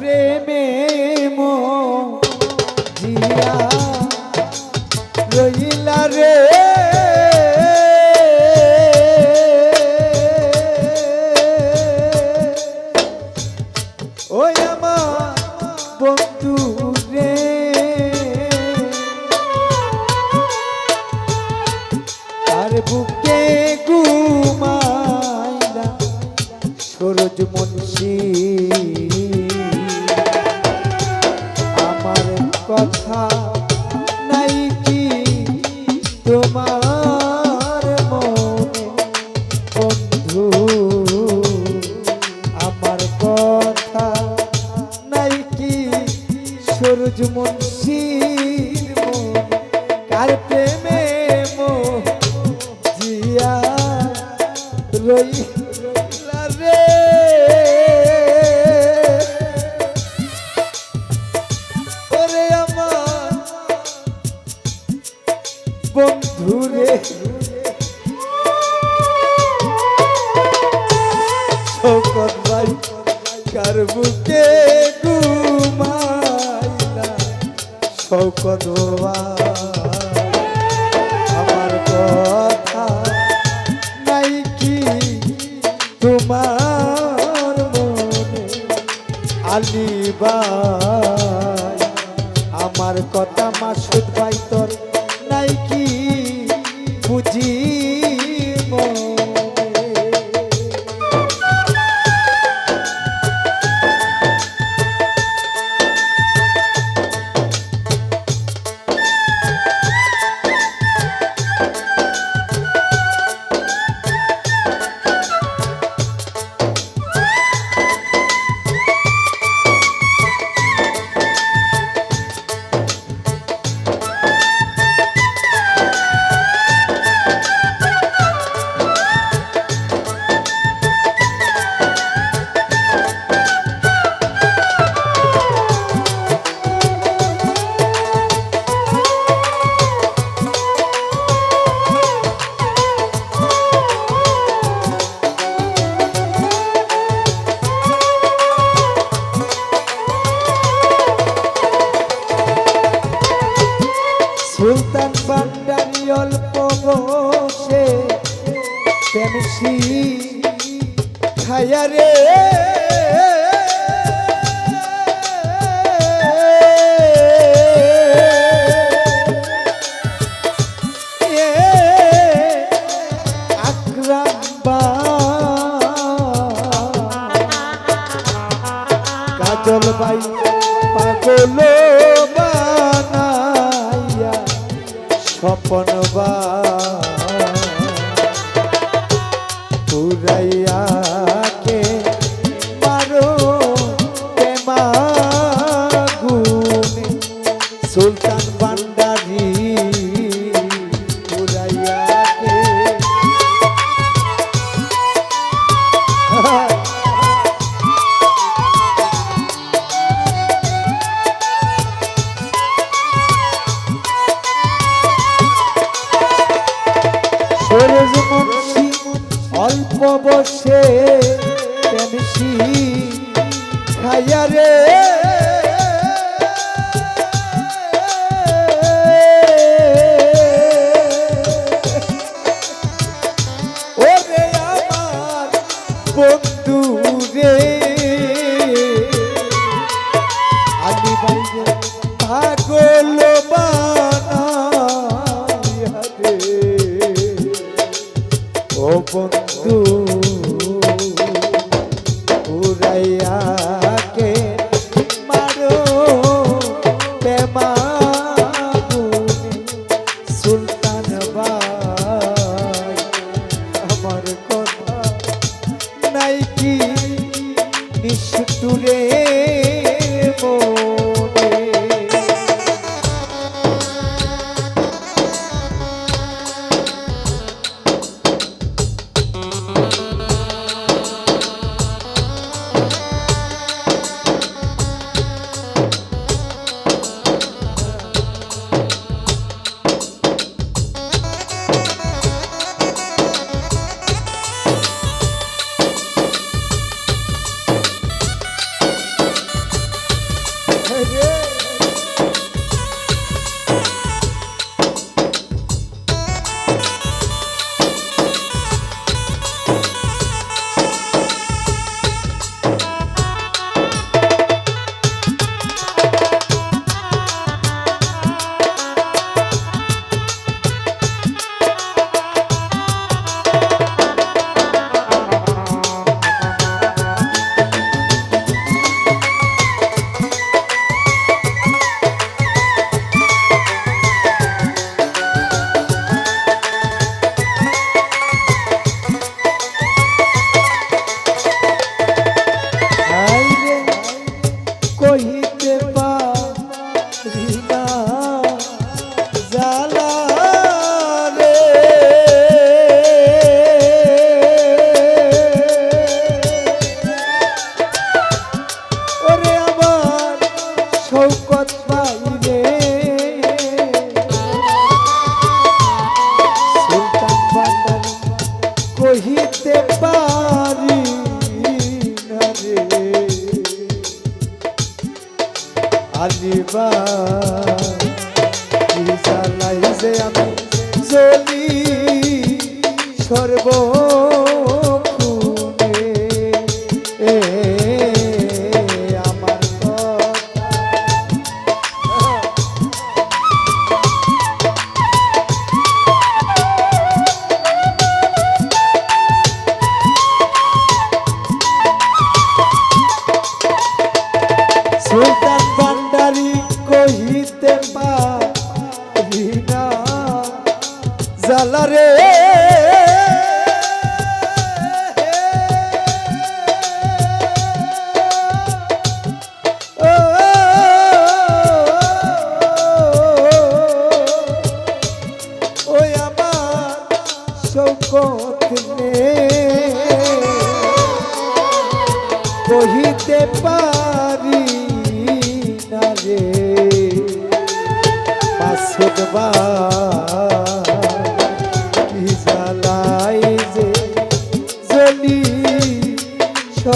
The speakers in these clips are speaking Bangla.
প্রেমে মো জিয়া রইলা রে। ওই আমার বন্ধু রে। আর বুকে ঘুমাইলা সরোজ মুন্সি। কথা নাই কি তোমার মনে? বন্ধু আমার কথা নাই কি? সরোজ বন্ধু রে শোকত ভাই, কার বুকে আমার কথা নাই কি তোমার আলিবাই আমার কথা মাসুদ ভাই তোর অল্প বসে পেমসি খায়া রে। কাজল বাই পাগল স্বপন বা খাইয়া রে। নিষ্ঠুরে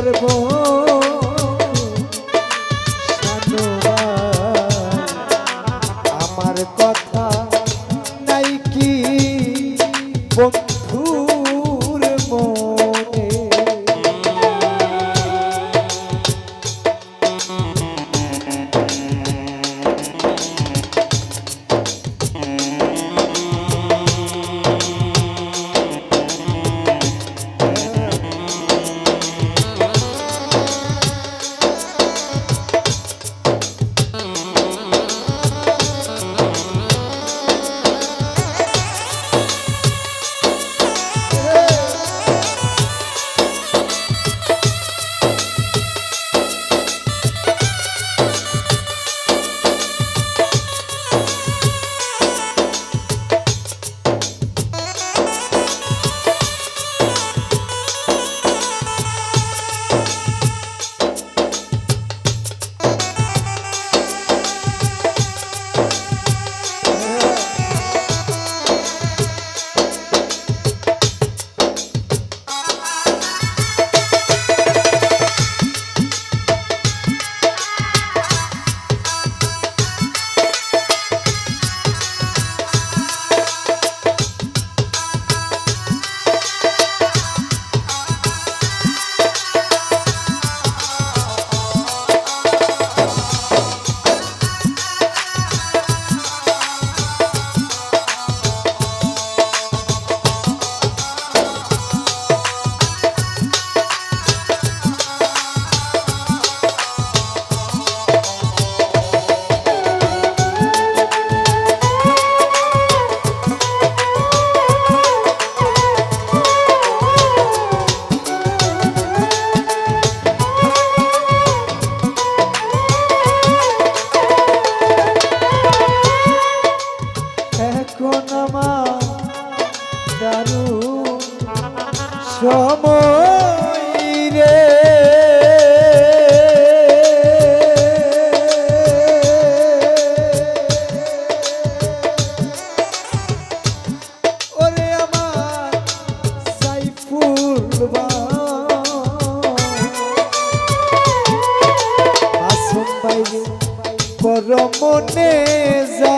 Arbo. সময় রে ওরে আমার সাইফুল করমনে যা